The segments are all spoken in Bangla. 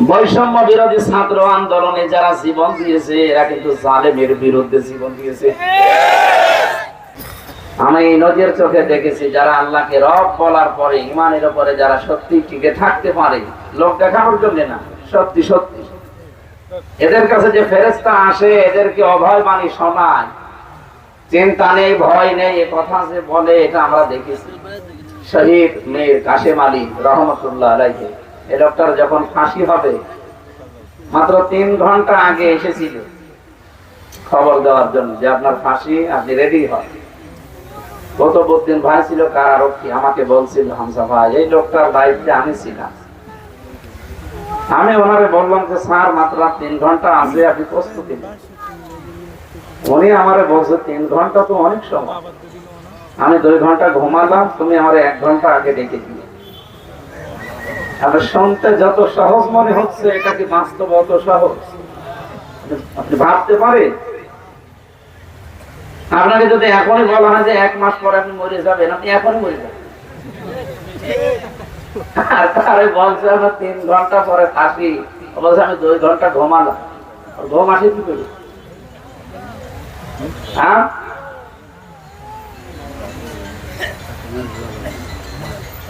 বৈষম্য বিরোধী ছাত্র আন্দোলনে যারা জীবন দিয়েছে, এরা কিন্তু জালেমের বিরুদ্ধে জীবন দিয়েছে। আমি এই নজর চোখে দেখেছি, যারা আল্লাহকে রব বলার পরে, ইমানের উপরে যারা সত্যি টিকে থাকতে পারে, লোক দেখানোর জন্য না, সত্যি সত্যি। এদের কাছে যে ফেরেস্তা আসে, এদেরকে অভয় বাণী শোনায়। চিন্তা নেই, ভয় নেই, এ কথা যে বলে, এটা আমরা দেখেছি। শহীদ মীর কাশেম আলী রহমতুল্লাহ আলাইহি। এই লোকটার যখন ফাঁসি হবে, মাত্র তিন ঘণ্টা আগে এসেছিল খবর দেওয়ার জন্য যে আপনার ফাঁসি, আপনি রেডি হন। গতবুদ্দিন ভাই ছিল কারারক্ষী আমাকে বলছিল হামসা ভাই, এই লোকটার দায়িত্বে আমি ছিলাম। আমি ওনারে বললাম যে, স্যার, মাত্র তিন ঘণ্টা আছে আপনি প্রস্তুতি উনি আমারে বলছে, তিন ঘণ্টা তো অনেক সময়। আমি দুই ঘণ্টা ঘুমালাম, তুমি আমার এক ঘণ্টা আগে ডেকে দিলে। আপনার শুনতে যত সহজ মনে হচ্ছে এটা বাস্তব অত সহজ। আপনি ভাবতে পারেন? আপনাকে যদি এখনই বলা হয় যে এক মাস পরে আপনি মরে যাবেন, আপনি এখনই মরে যাবেন। আর তারে বলছে, আমার তিন ঘণ্টা পরে ফাঁসি বলছে, আমি দুই ঘণ্টা ঘুমালাম। ঘুম আসে কি করি? হ্যাঁ?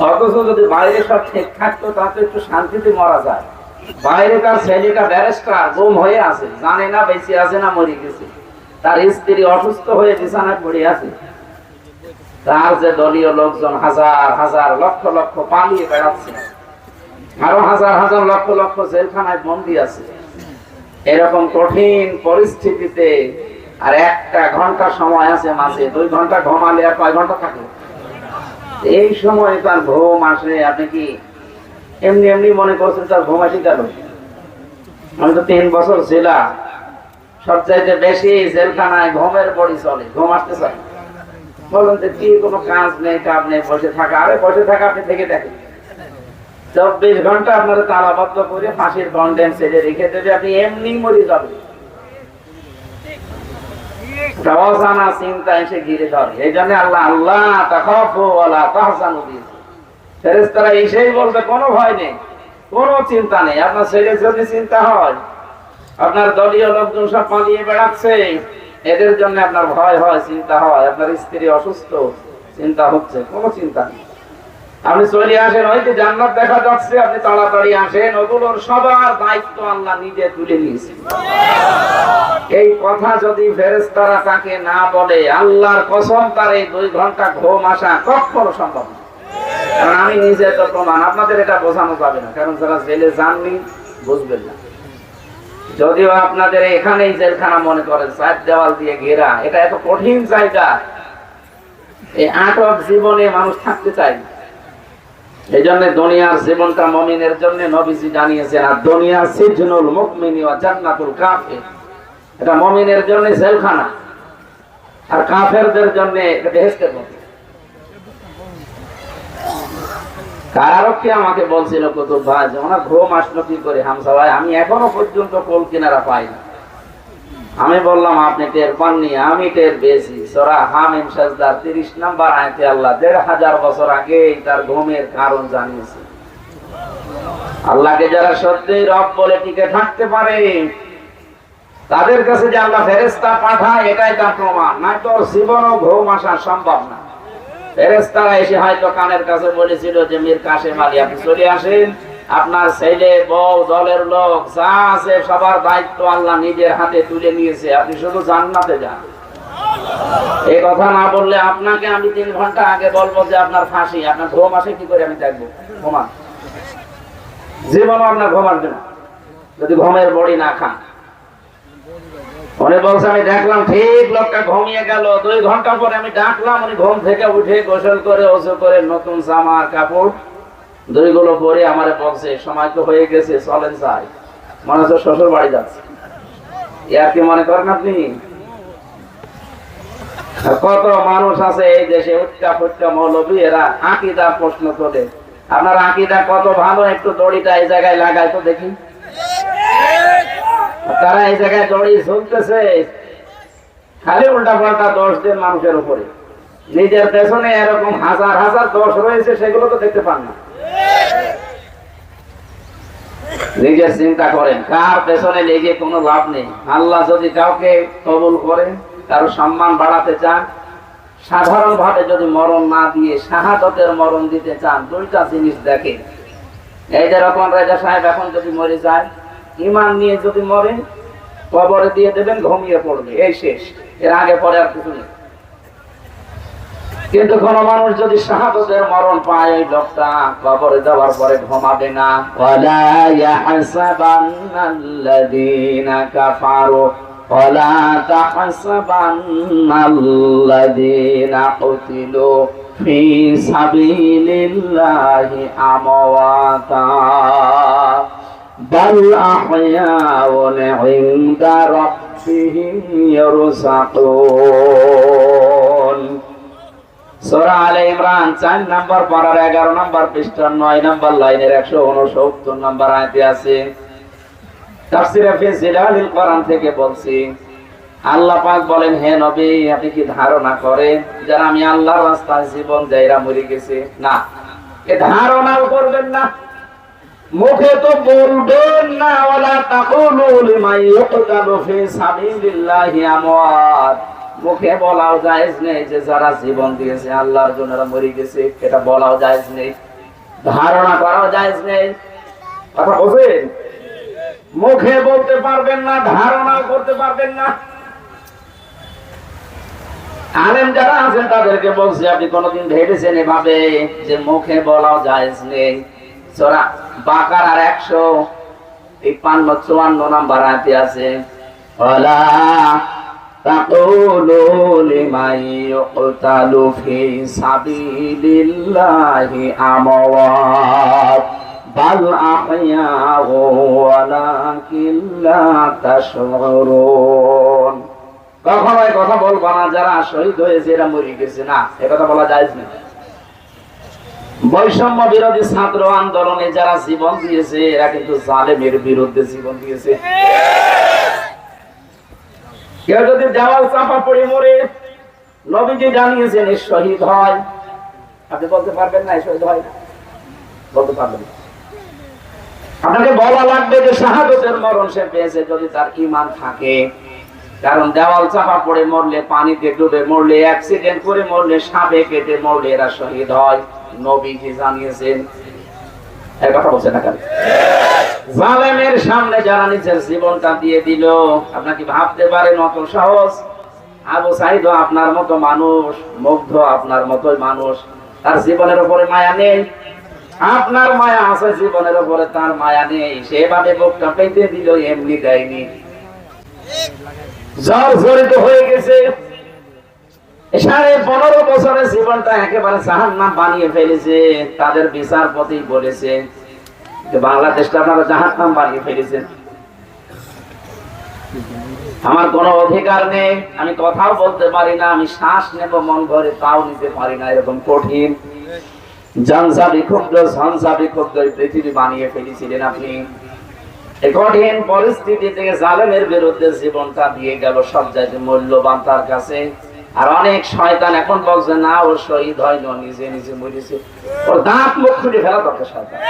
অথচ যদি বাইরে ঠিক থাকতো তাতে একটু শান্তিতে মরা যায়। বাইরে তার ছেলেটা ব্যারিস্টার, গুম হয়ে আছে। জানে না বেঁচে আছে না মরে গেছে। তার স্ত্রী অসুস্থ হয়ে বিছানায় পড়ে আছে। তার যে দলীয় লোকজন হাজার হাজার, লক্ষ লক্ষ পালিয়ে বেড়াচ্ছে। আরও হাজার হাজার, লক্ষ লক্ষ জেলখানায় বন্দি আছে। এরকম কঠিন পরিস্থিতিতে আর একটা ঘণ্টা সময় আছে মাঝে। দুই ঘণ্টা ঘুমালে আর কয় ঘণ্টা থাকে? এই সময় তার ঘুম আসে, আপনি কি এমনি এমনি মনে করছেন তার ঘুম আসি গেল আমি তো তিন বছর ছিলাম। সবচাইতে বেশি জেলখানায় ঘুমের পড়ি চলে, ঘুম আসতে চাই বলুন যে কি কোনো কাজ নেই কাজ নেই বসে থাকা? আরে, বসে থাকা আপনি থেকে দেখেন। চব্বিশ ঘণ্টা আপনারা তালাবদ্ধ করে ফাঁসির কন্ডেন্স ছেড়ে রেখে দেবে, আপনি এমনি মরে যাবেন। অজানা চিন্তা এসে ঘিরে ধরে। এই জন্য আল্লাহ আল্লাহ তাকাফু ওয়ালা দিয়েছে ফেরেশতারা এসেই বলবে, কোনো ভয় নেই, কোনো চিন্তা নেই। আপনার ছেলে যদি চিন্তা হয়, আপনার দলীয় লোকজন সব পালিয়ে বেড়াচ্ছে, এদের জন্য আপনার ভয় হয়, চিন্তা হয়। আপনার স্ত্রী অসুস্থ, চিন্তা হচ্ছে, কোনো চিন্তা নেই। আপনি চলে আসেন হয়তো জান্নাত দেখা যাচ্ছে, আপনি তাড়াতাড়ি আসেন। ওগুলোর সবার দায়িত্ব আল্লাহ নিজে তুলে এই কথা যদি ফেরেস্তারা তাকে না বলে, আল্লাহর কসম, তার এই দুই ঘণ্টা আসা কখনো সম্ভব কারণ আমি নিজে তো প্রমাণ, আপনাদের এটা বোঝানো যাবে না। কারণ যারা জেলে যাননি, বুঝবেন না। যদিও আপনাদের এখানেই জেলখানা মনে করেন চার দেওয়াল দিয়ে ঘেরা, এটা এত কঠিন জায়গা। এই আটক জীবনে মানুষ থাকতে চায় না। এই জন্য দুনিয়ার জীবনটা মমিনের জন্য নবীজি জানিয়েছেন, আর দুনিয়ার সিজনুল মুকমিনি জান্নাতুল এটা মমিনের জন্য জেলখানা, আর কাফেরদের জন্য এটা মতো। কারারক্ষী আমাকে বলছিল, কুতুব ভাই ওনার ঘুম আসলো কি করে? হামসা ভাই, আমি এখনও পর্যন্ত কোল কিনারা পাই না আমি বললাম, আপনি টের পাননি, আমি টের পেয়েছি। সরা হামিম সাজদার তিরিশ নাম্বার আয়তে আল্লাহ দেড় হাজার বছর আগে তার ঘুমের কারণ জানিয়েছে। আল্লাহকে যারা সত্যি রব বলে টিকে থাকতে পারে, তাদের কাছে যে আল্লাহ ফেরেস্তা পাঠায়, এটাই তার প্রমাণ। না তোর জীবনও ঘুম আসা সম্ভব না। ফেরেস্তারা এসে হয়তো কানের কাছে বলেছিল যে, মীর কাশেম আলী, আপনি চলে আসেন। আপনার ছেলে, বউ, দলের লোক, যা আছে সবার দায়িত্ব আল্লাহ নিজের হাতে তুলে নিয়েছে। আপনি শুধু জান্নাতে যান। এই কথা না বললে আপনাকে আমি তিন ঘণ্টা আগে বলব যে আপনার ফাঁসি, আপনার ঘুম আসে কি করে আমি দেখব? ঘুমান। জীবনও আপনার ঘুম আসবে না। যদি ঘুমের বড়ি না খান। উনি বলছে, আমি দেখলাম ঠিক লোকটা ঘুমিয়ে গেল। দুই ঘণ্টা পরে আমি ডাকলাম, উনি ঘুম থেকে উঠে গোসল করে ওসু করে নতুন জামা কাপড় দুইগুলো পরে আমারে বলছে, সময় তো হয়ে গেছে, চলেন যাই। মনে হচ্ছে শ্বশুর বাড়ি যাচ্ছে। ইয়ার কি মনে করেন আপনি? কত মানুষ আছে এই দেশে মৌলবী, এরা প্রশ্ন তোলে। আপনার কত ভালো, একটু দড়িটা এই জায়গায় লাগায় তো দেখি। তারা এই জায়গায় দড়ি ঝুলতেছে। খালি উল্টা পাল্টা মানুষের উপরে। নিজের পেছনে এরকম হাজার হাজার দোষ রয়েছে, সেগুলো তো দেখতে পান না। নিজের চিন্তা করেন। কার পেছনে লেগে কোনো লাভ নেই। আল্লাহ যদি কাউকে কবুল করে কারও সম্মান বাড়াতে চান সাধারণ ভাবে যদি মরণ না দিয়ে শাহাদতের মরণ দিতে চান, দুইটা জিনিস দেখে এই যে রকম রাজা সাহেব এখন যদি মরে যায় ইমান নিয়ে যদি মরে কবরে দিয়ে দেবেন, ঘুমিয়ে পড়বে। এই শেষ। এর আগে পরে আর কিছু নেই। কিন্তু কোন মানুষ যদি শাহাদতের মরণ পায় ওই লোকটা কবরে যাওয়ার পরে ঘুমাবে না। ওয়ালা ইয়াহসাবান্নাল্লাযীনা কাফারু, ওয়ালা তাহসাবান্নাল্লাযীনা কুতিলু ফি সাবিলিল্লাহি বাল আহয়াউন ইনদা রাব্বিহিম ইয়ারসাকুন সোরা আলে ইমরান চার নাম্বার পাড়ার এগারো নাম্বার পৃষ্ঠার নয় নাম্বার লাইনের একশো উনসত্তর নাম্বার আয়তে আছে। থেকে বলছি, আল্লাহ পাক বলেন, হে নবী, আপনি কি ধারণা করেন যারা আমি আল্লাহর রাস্তায় জীবন যাইরা মরে গেছে? না, এ ধারণাও করবেন না। মুখে তো বলবেন না ফি সাবিলিল্লাহি আমওয়াত। মুখে বলাও জায়েজ নেই যে যারা জীবন দিয়েছে, আল্লাহর জন্য মরে গেছে, এটা বলাও জায়েজ নেই, ধারণা করাও জায়েজ নেই। কথা বুঝেন মুখে বলতে পারবেন না, ধারণা করতে পারবেন না। আলেম যারা আছেন, তাদেরকে বলছি, আপনি কোনদিন ভেবেছেন এভাবে যে মুখে বলাও জায়েজ নেই? বাকার আর একশো তিপ্পান্ন, চুয়ান্ন নাম্বার আছে تقولوا لمن يقتل في سبيل الله أموات بل أحياء ولكن لا تشعرون কখনো এই কথা বলবো না যারা শহীদ হয়েছে এরা মরে গেছে না এ কথা বলা যায় না বৈষম্য বিরোধী ছাত্র আন্দোলনে যারা জীবন দিয়েছে এরা কিন্তু জালেমের বিরুদ্ধে জীবন দিয়েছে কেউ যদি দেওয়াল চাপা পড়ে মরে, নবীজি জানিয়েছেন শহীদ হয়। আপনি বলতে পারবেন না শহীদ হয় না। বলতে পারবেন আপনাকে বলা লাগবে যে শাহাদতের মরণ সে পেয়েছে যদি তার ইমান থাকে। কারণ দেওয়াল চাপা পড়ে মরলে, পানিতে ডুবে মরলে অ্যাক্সিডেন্ট করে মরলে, সাপে কেটে মরলে এরা শহীদ হয়। নবীজি জানিয়েছেন। এই কথা বলছে না কেন? জালেমের সামনে যারা নিজের জীবনটা দিয়ে দিল আপনাকে ভাবতে পারেন অত সহজ? আবু সাইদ আপনার মতো মানুষ, মুগ্ধ আপনার মতোই মানুষ, তার জীবনের উপরে মায়া নেই। আপনার মায়া আছে, জীবনের উপরে তার মায়া নেই। সেভাবে বুকটা পেতে দিল, এমনি দেয়নি। জ্বর জড়িত হয়ে গেছে। সাড়ে পনেরো বছরের জীবনটা একেবারে জাহান নাম বানিয়ে ফেলেছে, তাদের বিচারপতি বলেছে যে বাংলাদেশটা আপনারা নাম বানিয়ে ফেলেছেন। আমার কোনো অধিকার নেই, আমি কথাও বলতে পারি না, আমি শ্বাস নেব মন ভরে, তাও নিতে পারি না, এরকম কঠিন। জানসা বিক্ষুব্ধ ঝঞ্ঝা বিক্ষুব্ধ পৃথিবী বানিয়ে ফেলেছিলেন আপনি। কঠিন পরিস্থিতি থেকে জালেমের বিরুদ্ধে জীবনটা দিয়ে গেল, সব জায়গায় মূল্যবান তার কাছে। আর অনেক শয়তান এখন বলছে, না শহীদ হয়নি ও নিজে নিজে মরেছে। ওর দাঁত মুখ ফেলা দরকার শয়তান।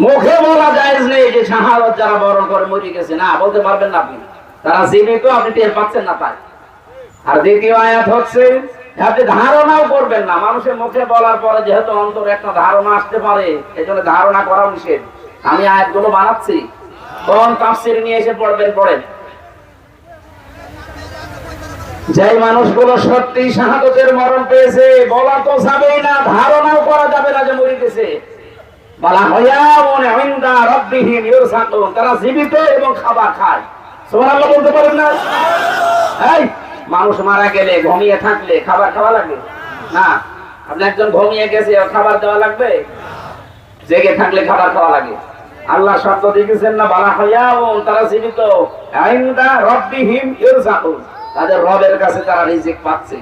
মুখে বলা যায় নেই যে শাহাদত যারা বরণ করে মরে গেছে। না, বলতে পারবেন না আপনি। তারা জীবিত, আপনি টের পাচ্ছেন না তাই। আর দ্বিতীয় আয়াত হচ্ছে, আপনি ধারণাও করবেন না। মানুষের মুখে বলার পরে যেহেতু অন্তর একটা ধারণা আসতে পারে এই জন্য ধারণা করা নিষেধ। আমি আয়াতগুলো বানাচ্ছি। কোন তাফসির নিয়ে এসে পড়বেন, পড়েন। যেই মানুষগুলো সত্যি শাহাদতের মরণ পেয়েছে, বলা তো যাবেই না, ধারণাও করা যাবে না যে মরে গেছে বলা হয়াউন ইনদা রাব্বিহিম ইউরসাকুন তারা জীবিত এবং খাবার খায়। সুবহানাল্লাহ বলতে পারেন না? এই, মানুষ মারা গেলে ঘুমিয়ে থাকলে খাবার খাওয়া লাগে না, আপনি একজন ঘুমিয়ে গেছে খাবার দেওয়া লাগবে? জেগে থাকলে খাবার খাওয়া লাগে। আল্লাহ শব্দ দেখেছেন না, বালা হইয়াউন তারা জীবিত। ইনদা রাব্বিহিম ইউরসাকুন তাদের রবের কাছে তারা রিজিক পাচ্ছে।